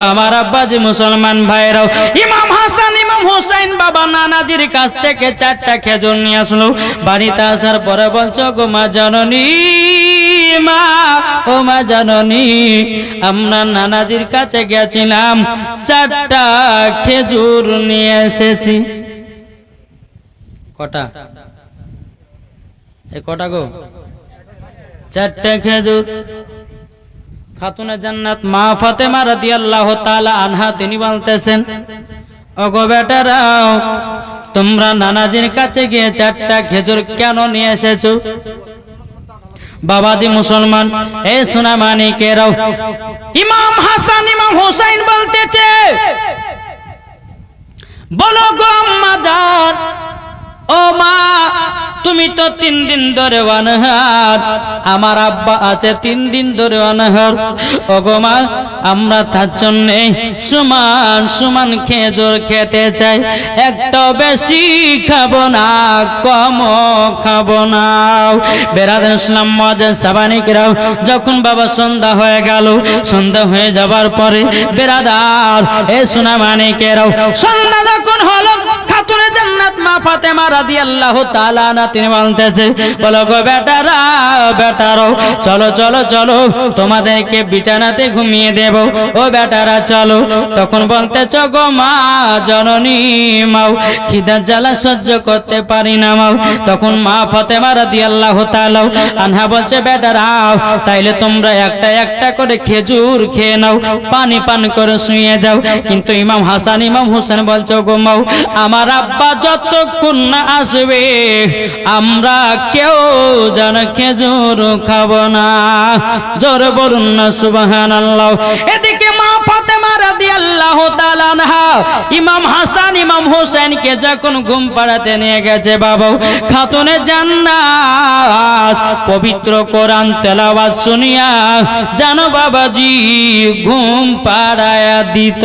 আমার আব্বাজি মুসলমান ভাইরাও, ইমাম হাসান, ইমাম হুসাইন বাবা নানাজির কাছ থেকে চারটা খেজুর নিয়ে আসলো। বাড়িতে আসার পরে বলছো গো মা জননী, মা, ও মা জননী, আমরা নানাজির কাছে গেছিলাম, চারটা খেজুর নিয়ে এসেছি। কটা? কটা গো? চারটা খেজুর। খাতুনে জান্নাত মা ফাতেমা রাদিয়াল্লাহু তাআলা আনহা তিনি বলতেছেন, ওগো তোমরা নানাজির কাছে গিয়ে চারটা খেজুর কেন নিয়ে এসেছ? বাবাজি মুসলমান, এ সোনা মানিকেরাও ইমাম হাসান, ইমাম হুসাইন বলতেছে, বলো গো আম্মা ও মা, তুমি তো তিন দিন ধরে অনহার। আমার আব্বা আছে তিন দিন ধরে অনহার। ও গো মা, আমরা তার জন্য সমান সমান খেজুর খেতে চাই। একটা বেশি খাব না কম খাব না। বেরাদের ইসলাম মজা সাবানিকরাও যখন বাবা সন্ধ্যা হয়ে গেল, সন্ধ্যা হয়ে যাবার পরে বেরাদার, এ সোনা মানিকেরাও সন্ধ্যা যখন হলো খাতুনে জান্নাত মা ফাতেমা রাদিয়াল্লাহু তাআলা না তিনি বলতেছে, বলো গো বেটারা, বেটারো, চলো চলো চলো, তোমাদেরকে বিছানাতে ঘুমিয়ে দেব। ও বেটারা, চলো। তখন বলতেছ গো মা, জননী মাও খিদার জ্বালা সহ্য করতে পারি না মাও। তখন মা ফাতেমা রাদিয়াল্লাহু তাআলা আনহা বলছে বেটারাও তাইলে তোমরা একটা একটা করে খেজুর খেয়ে নাও, পানি পান করে শুয়ে যাও। কিন্তু ইমাম হাসান, ইমাম হোসেন বলছো গো মাও, আমার আব্বা যতক্ষণ না আসবে, আমরা কেউ যেন খেজুর খাব না। জোর বলুন না সুবাহান আল্লাহ এদিকে মা ফাতেমা রাদিয়াল্লাহু তাআলা আনহা, ইমাম হাসান, ইমাম হোসেনকে যখন ঘুম পাড়াতে নিয়ে গেছে, বাবা, খাতুনে জান্নাত, পবিত্র কোরআন তেলাওয়াত শুনিয়া জানো বাবাজি ঘুম পাড়ায়া দিত।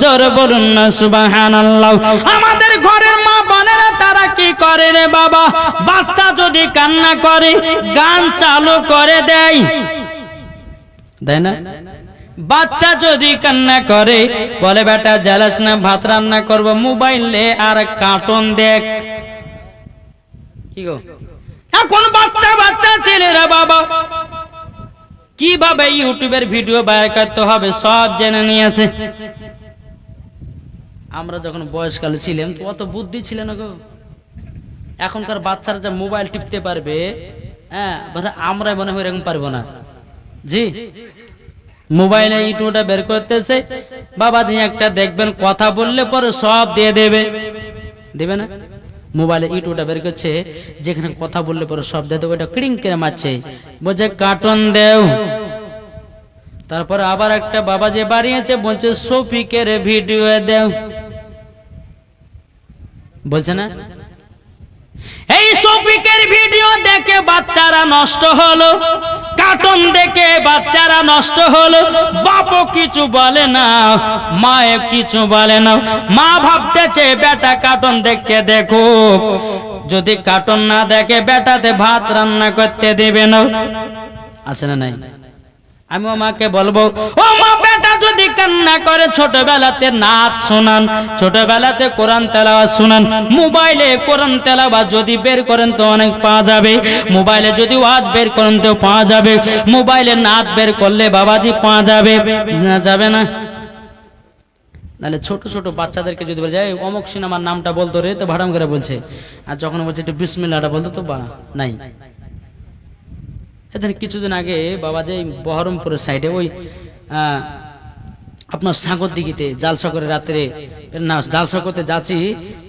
জোর বলুন না, সুবহানাল্লাহ। আমাদের ঘরের মা বোনেরা তারা কি করে রে বাবা? বাচ্চা যদি কান্না করে, গান চালু করে দেয়। দেয় না? বাচ্চা যদি কান্না করে, বলে, বেটা, জ্বালাস না, ভাত রান্না করব, মোবাইলে আর কার্টুন দেখ। কি গো? এখন বাচ্চা বাচ্চা ছেলেরা বাবা, কীভাবে ইউটিউবের ভিডিও বাইর করতে হবে সব জেনে নিয়েছে। আমরা যখন বয়সকালে ছিলাম অত বুদ্ধি ছিল না গো। এখনকার বাচ্চারা যা মোবাইল টিপতে পারবে হ্যাঁ আমরা মনে হয় এরকম পারব না। জি, মোবাইলে ইউটিউবটা বের করতেছে, বাবা দিয়ে একটা দেখবেন, কথা বললে পরে সব দিয়ে দেবে। দেবে না? মোবাইলে ইউটিউবটা বের করছে, যেখানে কথা বললে পরে সব দিয়ে দেবে, ওটা ক্রিং করে মারছে। বলছে, কার্টুন দেও। তারপরে আবার একটা বাবা যে বাড়িয়েছে, বলছে, সফিকের ভিডিও দেও। বলছে না? এই সফিকের ভিডিও দেখে বাচ্চারা নষ্ট হলো। কার্টুন দেখে বাচ্চারা নষ্ট হলো। বাপও কিছু বলে না মায়ে কিছু বলে না। মা ভাবতেছে বেটা কার্টুন দেখতে দেখো যদি কার্টুন না দেখে বেটাতে ভাত রান্না করতে দিবে না। আছে না নাই? আমি ও মাকে বলব ও মা বেটা যদি কান্না করে ছোটবেলাতে নাচ শোনান, ছোটবেলাতে কোরআন তেলাওয়াত শোনান, মোবাইলে কোরআন তেলাওয়াত যদি বের করেন তো অনেক পাওয়া যাবে, মোবাইলে যদি ওয়াজ বের করেন তো পাওয়া যাবে, মোবাইলে নাচ বের করলে বাবাজি পাওয়া যাবে না যাবে না। নাহলে ছোট ছোট বাচ্চাদেরকে যদি বলে যায় অমুক সিনেমার নামটা বলতো রে? তো ভাড়াম করে বলছে। আর যখন বলছে একটু বিসমিল্লাটা বলতো, তো বা, নাই। এদের কিছুদিন আগে বাবা যে বহরমপুরের সাইডে ওই আপনার সাগর দিঘিতে জালসা রাত্রে, না জালসা করতে যাচ্ছি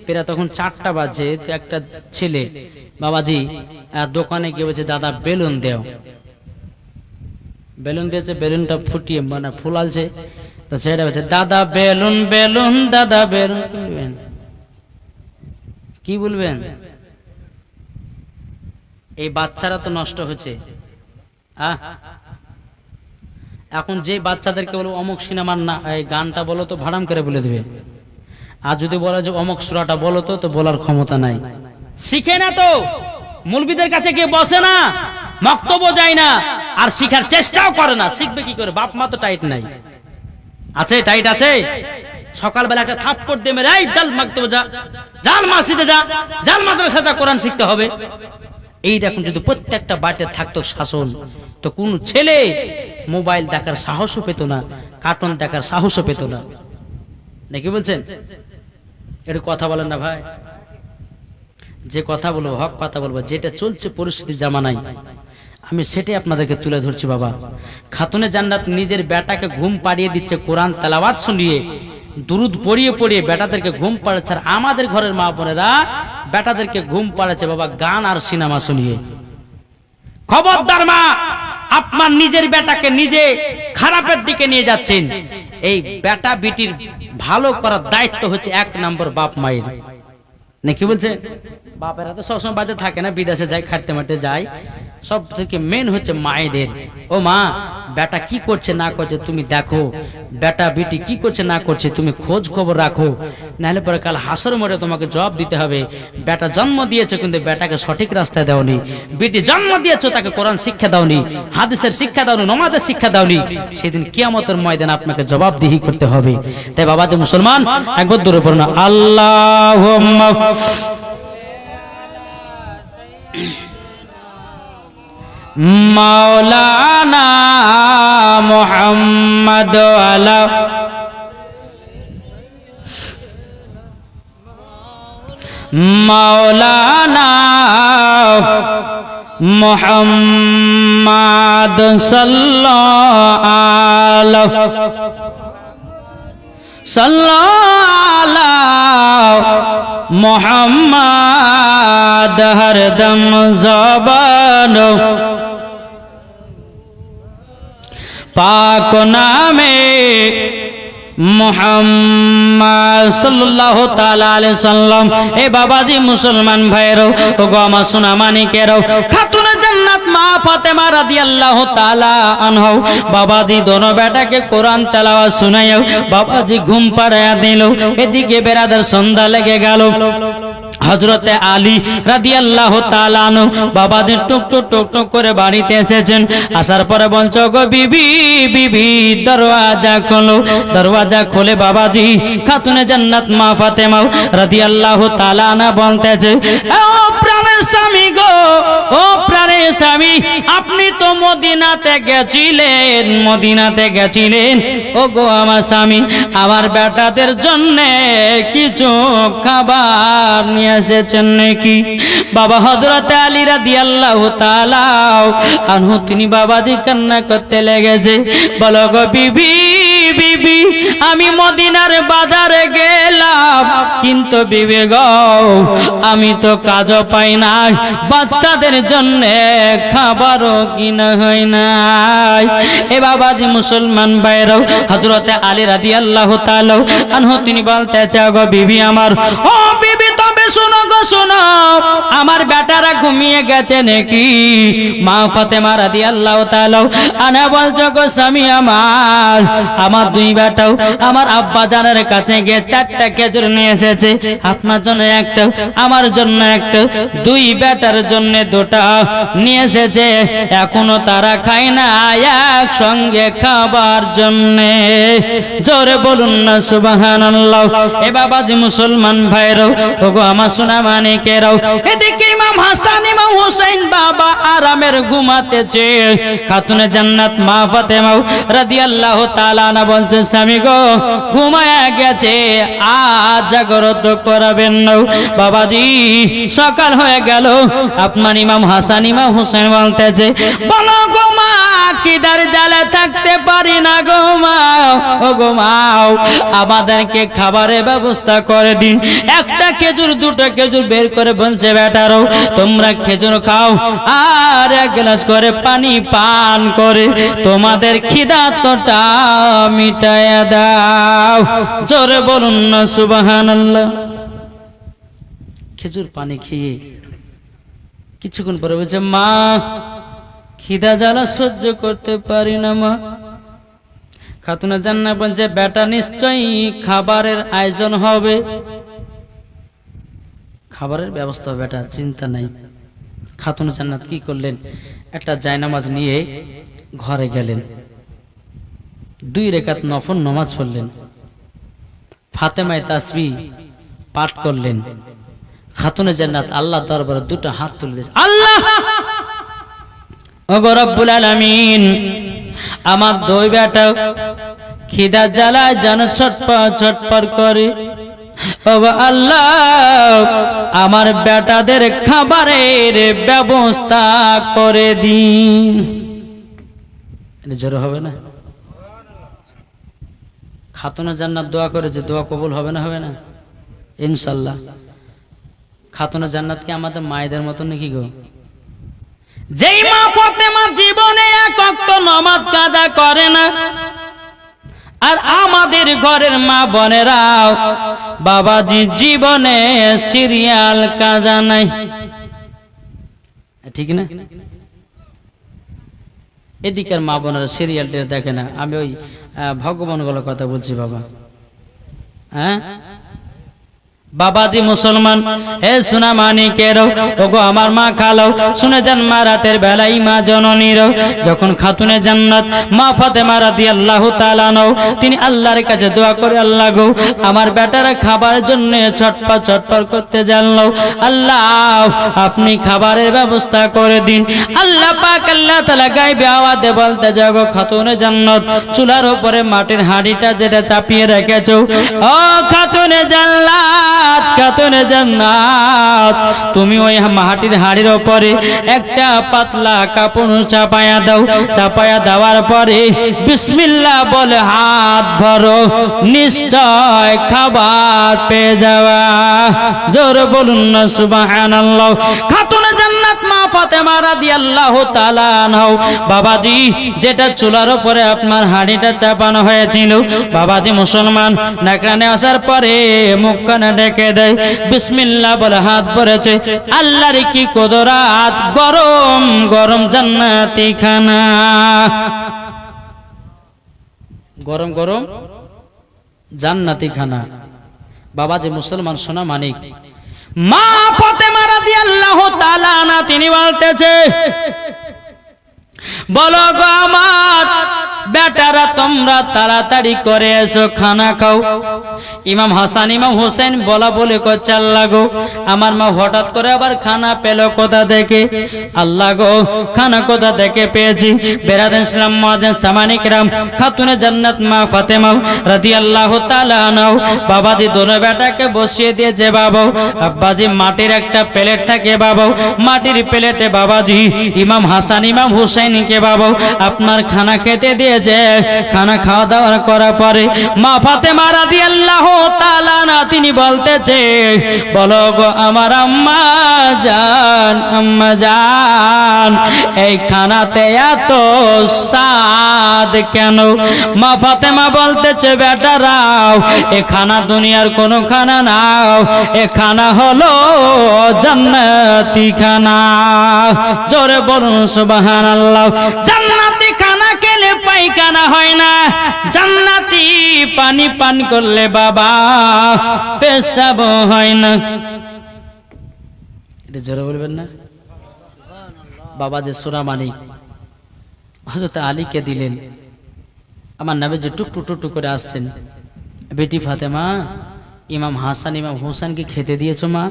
পেরা তখন চারটা বাজে একটা ছেলে বাবাজি দোকানে গিয়ে বলছে, দাদা, বেলুন দেও। বেলুন দিয়েছে, বেলুনটা ফুটিয়ে মানে ফুলালছে। তো ছেলেটা বলছে, দাদা, বেলুন বেলুন, দাদা, বেলুন। বলবেন? কি বলবেন? এই বাচ্চারা তো নষ্ট হয়েছে? এখন যে বাচ্চাদেরকে বলো অমুক সিনেমার না, এই গানটা বলো তো ভাড়াম করে বলে দেবে। আর যদি বলে যে অমুক সুরাটা বলো তো তো বলার ক্ষমতা নাই। শিখে না তো। মুলবিদের কাছে গিয়ে বসে না বক্তব্য যায় না, আর শিখার চেষ্টাও করে না। শিখবে কি করে? বাপ মা তো টাইট নাই। আছে, টাইট আছে? সকালবেলা একটা থাপ্পড় দিয়ে মেরে, এই ডাল মাগতে যা, জাল মাসিদে যা, জাল মাদ্রাসা যা, কোরআন শিখতে হবে। এই দেখুন, যদি প্রত্যেকটা বাড়িতে থাকতো শাসন, তো কোন ছেলে মোবাইল দেখার সাহসও পেত না, কার্টুন দেখার সাহসও পেত না। নাকি বলছেন? একটু কথা বলেন না ভাই। যে কথা বলব, হক কথা বলব, যেটা চলছে পরিস্থিতি জামানাই আমি সেটাই আপনাদেরকে তুলে ধরছি বাবা। খাতুনে জান্নাত নিজের বেটাকে ঘুম পাড়িয়ে দিচ্ছে কোরআন তেলাওয়াত শুনিয়ে, দুরুদ পড়িয়ে পড়িয়ে বেটাদেরকে ঘুম পাড়াচ্ছে, আর আমাদের ঘরের মা বোনেরা বেটাদেরকে ঘুম পাড়াচ্ছে বাবা, গান আর সিনেমা শুনিয়ে। খবরদার মা, আপনার নিজের বেটাকে নিজে খারাপের দিকে নিয়ে যাচ্ছেন। এই বেটা বিটির ভালো করার দায়িত্ব হচ্ছে এক নম্বর বাপ মায়ের। নাকি বলছে? বাপেরা তো সবসময় বাজে থাকে না, বিদেশে যায় খাটতে মাটে যায়। সব থেকে মেন হচ্ছে মায়েদের। ও মা বেটা কি করছে না করছে তুমি দেখো। বেটা বেটি কি করছে না করছে তুমি খোঁজ খবর রাখো। নাহলে পরে কাল হাসর মোড়ে তোমাকে জবাব দিতে হবে। বেটা জন্ম দিয়েছে কিন্তু বেটাকে সঠিক রাস্তায় দাওনি। বেটি জন্ম দিয়েছ, তাকে কোরআন শিক্ষা দাওনি, হাদিসের শিক্ষা দাওনি, নমাজের শিক্ষা দাওনি। সেদিন কিয়ামতের ময়দান আপনাকে জবাবদিহি করতে হবে। তাই বাবাদের মুসলমান একবার দূরে পড়ো না। আল্লাহ মাওলানা মোহাম্মদ আলা মাওলানা মোহাম্মদ সাল্লাল্লাহু সাল্লাল্লাহু মোহাম্মদ হরদম জবান। পাক নামে মোহাম্মদ মুসলমান ভাইরো ও গো সোনা মানিকেরও, খাতুন জান্নাত মা ফাতেমা রাদিয়াল্লাহু তাআলা আনহু বাবাজি দোনো বেটাকে কোরআন তেলাওয়াত শুনাইও বাবাজি ঘুম পাড়ায়া দিল, এদিকে বেরাদার সন্ধ্যা লেগে গেল। হজরতে আলী রাদি আল্লাহ তালানো বাবাদের টুক টুক টুক টুক করে বাড়িতে এসেছেন। আসার পরে বলছো গো বিবি বিবি, দরওয়াজা খোলো, দরওয়াজা খোলে বাবাজি, খাতুনে জান্নাত মা ফাতেমাও রাদি আল্লাহ তালানা বলতেছে ও প্রাণের স্বামী গো, ও প্রাণের স্বামী, আপনি তো মদিনাতে গেছিলেন মদিনাতে গেছিলেন। ও গো আমার স্বামী, আমার বেটাদের জন্যে কিছু খাবার নিয়ে এসেছেন নাকি? বাবা হজরত আলী রাদি আল্লাহ আনহু, তিনি বাবাজি কান্না করতে লেগেছে। গো বিবি বিবি, আমি মদিনার বাজারে গেলাম। কিন্তু আমি তো কাজও পাই না বাচ্চাদের জন্য খাবারও কিনা হয় নাই। এ বাবাজি মুসলমান বাইরেও হজরতে আলী রাদি আল্লাহ আনহু, তিনি বলতে চাও বিবি আমার, ও বিবি তবে আমার দুই বেটাও আমার আব্বা কাছে গিয়ে চারটা খেজুর নিয়ে এসেছে। আপনার জন্য একটা, আমার জন্য একটা, দুই বেটার জন্য দুটা নিয়ে এসেছে। এখনও তারা খায় না একসঙ্গে খাবার জন্য। জোরে বলুন না সুবাহান এ বাবাজি মুসলমান ভাইরাও ওগো আমার সোনা মানিকেরাও এদিকে ইমাম হাসান, ইমাম হুসাইন বাবা আরামের ঘুমাতেছে। খাতুনে জান্নাত মা ফাতেমাও রাদিয়াল্লাহু তাআলা না বলছে স্বামী গো, ঘুমায়া গেছে, আজ জাগ্রত করাবেন না। বাবাজি, সকাল হয়ে গেল। আপনার ইমাম হাসান, ইমাম হুসাইন বলতেছে, বলো গো মা ও গো মাও, আমাদেরকে খাবারের ব্যবস্থা করে দিন। একটা খেজুর, দুটো খেজুর বের করে বলছে বেটারও তোমরা খেজুর খাও আর এক গ্লাস করে পানি পান করে তোমাদের খিদা তোটা মিটায়া দাও। জোরে বলুন না সুবাহান খেজুর পানি খেয়ে কিছুক্ষণ পরে বলছে, মা, খিদা জ্বালা সহ্য করতে পারি না, মা। খাতুনা জান্না বলছে, বেটা, নিশ্চয়ই খাবারের আয়োজন হবে। খাবারের ব্যবস্থা, বেটা, চিন্তা নাই। খাতুন জান্নাত কি করলেন? একটা জায়নামাজ নিয়ে ঘরে গেলেন। দুই রেখাত নফল নমাজ পড়লেন। ফাতেমায় তাসবি পাঠ করলেন। খাতুনে জান্নাত আল্লাহ দরবারে দুটো হাত তুলে দিয়েছে। আল্লাহ! ওগো রব্বুল আলামিন! আমার দুই বেটা খিদা জ্বালায় যেন ছটপট ছটপট করে। আল্লাহ, আমার বেটাদের খাবারের ব্যবস্থা করে দিন। জোরে হবে না? খাতুনা জান্নাত দোয়া করে যে দোয়া কবুল হবে না হবে না? ইনশাল্লাহ। খাতুনা জান্নাত কি আমাদের মায়েদের মতন নাকি গো? যেই মা ফতেমা জীবনে এক অক্ত নমাজ কাদা করে না আর আমাদের ঘরের মা বোনেরাও বাবাজি জীবনে সিরিয়াল কাজা নাই। ঠিক না? এদিকের মা বোনেরা সিরিয়ালটা দেখে না আমি ওই আহ, ভগবানগুলোর কথা বলছি বাবা। হ্যাঁ? বাবাজি মুসলমান হে সোনা মানিকের ওগো আমার মা খালো শুনে যান মা রাতের বেলায় মা জননীর যখন খাতুনে জান্নাত, মা ফাতেমা রাদিয়াল্লাহু তাআলা নও, তিনি আল্লাহর কাছে দোয়া করে, আল্লাহ গো, আমার বেটারা খাবার জন্য ছটপট ছটপট করতে জানলো আল্লাহ, আপনি খাবারের ব্যবস্থা করে দিন। আল্লাহ পাক আল্লাহ তাআলা গায়বে আওয়াজে বলতে যাগো খাতুনে জান্নাত, চুলার উপরে মাটির হাঁড়িটা যেটা চাপিয়ে রেখেছো, ও খাতুনে জান্নাত খাতুনে জান্নাত। তুমি ওই মাটির হাড়ির উপরে একটা পাতলা কাপড় দাও। দেওয়ার পরে বলে, হাত নিশ্চয় খাবার পেয়ে যাওয়া জোর বলুন না জান্নাত মা আনহা। বাবাজি, যেটা চুলার উপরে আপনার হাড়িটা চাপানো হয়েছিল, বাবাজি মুসলমান নাকরানে আসার পরে মুখখানে ডেকে দেয়। বিসমিল্লাহ বলে হাত ভরেছে। আল্লাহর কি কদরাত? গরম গরম জান্নাতি খানা। গরম গরম জান্নাতি খানা। বাবাজি মুসলমান, সোনা মানিক। মা ফাতেমা রাদিয়াল্লাহু তাআলা না তিনি বলতেছে, বলো গো আমার বেটারা, তোমরা তাড়াতাড়ি করে এসো, খানা খাও। ইমাম হাসান, ইমাম হোসেন বলা বলে করছে, আল্লাহ আমার মা হঠাৎ করে আবার খানা পেল কোথা থেকে? আল্লাহ গো, খানা কোথা থেকে পেয়েছি? বেরাদ ইসলাম মাদেন সামানিক রাম খাতুনে জান্নাত মা ফাতেমা রাদিয়াল্লাহু তাআলা নাও বাবাজি দোনো বেটাকে বসিয়ে দিয়েছে, বাবা, আব্বাজি মাটির একটা প্লেট থাকে, বাবা, মাটির প্লেটে বাবাজি, ইমাম হাসান, ইমাম হুসাইনকে বাবা, আপনার খানা খেতে দিয়েছে। খানা খাওয়া দাওয়া করার পরে মা ফাতেমা রাদিয়াল্লাহু তাআলা না তিনি বলতেছে, বলো গো আমার আম্মা জান আম্মা জান, এই খানাতে এত স্বাদ কেন? মা ফাতেমা বলতেছে বেটারাও এ খানা দুনিয়ার কোনো খানা নাও, এ খানা হলো জান্নাতি খানা। জোরে বলুন সুবহানাল্লাহ। জান্নাতি খানা খেলে পায়খানা হয় না। জান্নাতি পানি পান করলে বাবা পেশাব হয় না। এটা জোরে বলবেন না? বাবা যে সুরা মানিক হজরত আলীকে দিলেন। আমার নামে যে টুকটু টুকটু করে আসছেন। বেটি ফাতেমা, ইমাম হাসান, ইমাম হোসেনকে খেতে দিয়েছ মা?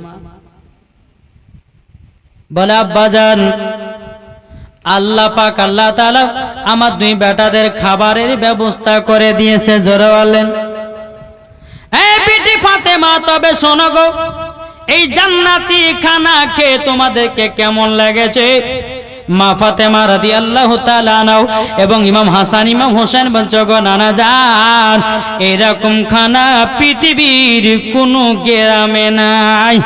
বলে আব্বাজান আল্লাহ পাক, আল্লাহ তাআলা আমার দুই বেটাদের খাবারের ব্যবস্থা করে দিয়েছে, জোরে বলেন। এই বেটি ফাতেমা, তবে শোনো গো, এই জান্নাতি খানা খেয়ে তোমাদেরকে কেমন লেগেছে? মা ফাতেমা রাদিয়াল্লাহু তাআলা নাও এবং ইমাম হাসান, ইমাম হোসেন বলছো নানা জান, এরকম খানা পৃথিবীর কোনো গ্রামে নাই।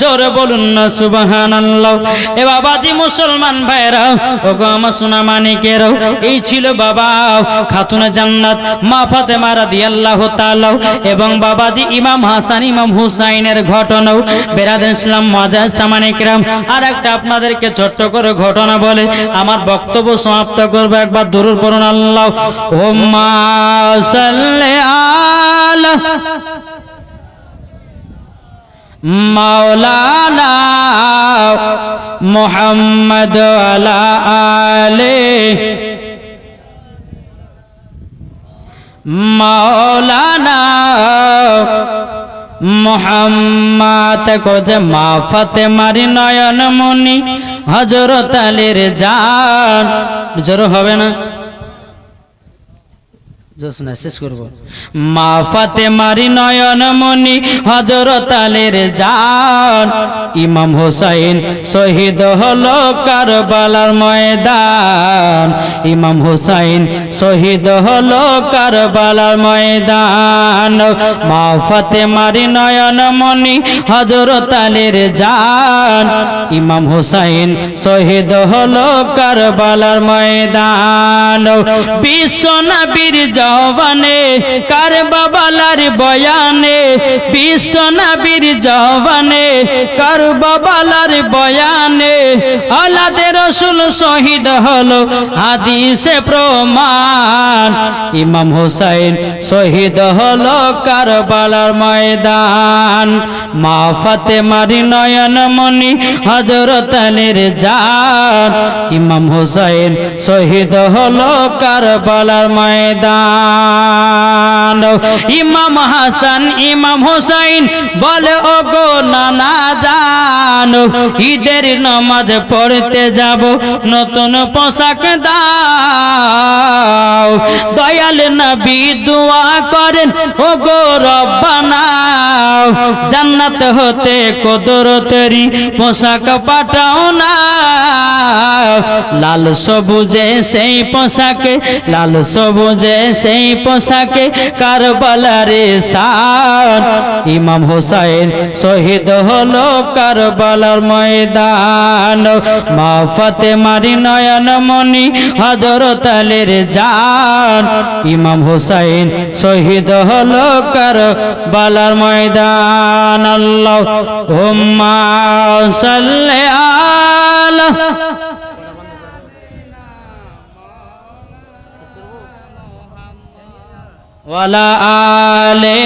জোরে বলুন না, সুবহানাল্লাহ। এ বাবাজি মুসলমান ভাইরা ও গো আমার সোনা মানিকেরও, এই ছিল বাবা খাতুনে জান্নাত, মা ফাতেমা রাদিয়াল্লাহু তাআলা এবং বাবাজি ইমাম হাসান, ইমাম হুসাইনের ঘটনাও। বেরাদ ইসলাম মাদার সামানিকরাম আর একটা আপনাদেরকে ছোট্ট করে ঘটনা বলে, আমার বক্তব্য সমাপ্ত করব একবার দূর পড়ুন আল্লাহ। আলা মাওলানা মোহাম্মদ আলা মাওলানা মোহাম্মদ। কোজে মা ফাতেমারি নয়ন মনি হজরত আলীর জান জোর হবে না জোসনা শেষ করব। মা ফাতেমারি নয়ন মনি হজরত আলীর জান। ইমাম হোসাইন শহীদ হলো কারবালার ময়দান। ইমাম হোসাইন শহীদ হলো কারবালার ময়দান। মা ফাতেমারি নয়ন মনি হজরত আলীর জান। ইমাম হোসাইন শহীদ হলো কারবালার ময়দান। বিশ্ব নবীর জওয়ানে, কার বাবালার বয়ানে? বিশ্ব নবীর জওয়ানে, কার বাবালার বয়ানে? আলাদে রসুল শহীদ হলো, হাদিসে প্রমাণ। ইমাম হোসাইন শহীদ হলো কারবালার ময়দান। মা ফাতেমারি নয়ন মনি হজরত জান। ইমাম হোসাইন শহীদ হলো কারবালার ময়দান। ইমাম হাসান ইমাম হোসাইন বলে ও গো নানা জান, ঈদের নামাজ পড়তে যাব, নতুন পোশাক দাও। দয়াল নবী দোয়া করেন ও গো রব্বানা। জান্নাত হতে কদরতেরি পোশাক পাঠাও না। লাল সবুজে সেই পোশাকে, লাল সবুজে সেই পোশাকে, কারবালারে সান। ইমাম হোসাইন শহীদ হলো কারবালার ময়দান। মা ফাতেমারি নয়ন মনি হজরত আলীর জান। ইমাম হোসাইন শহীদ হলো কারবালার ময়দান। আল্লাহ হুম্মা সাল্লি ওয়ালা আলে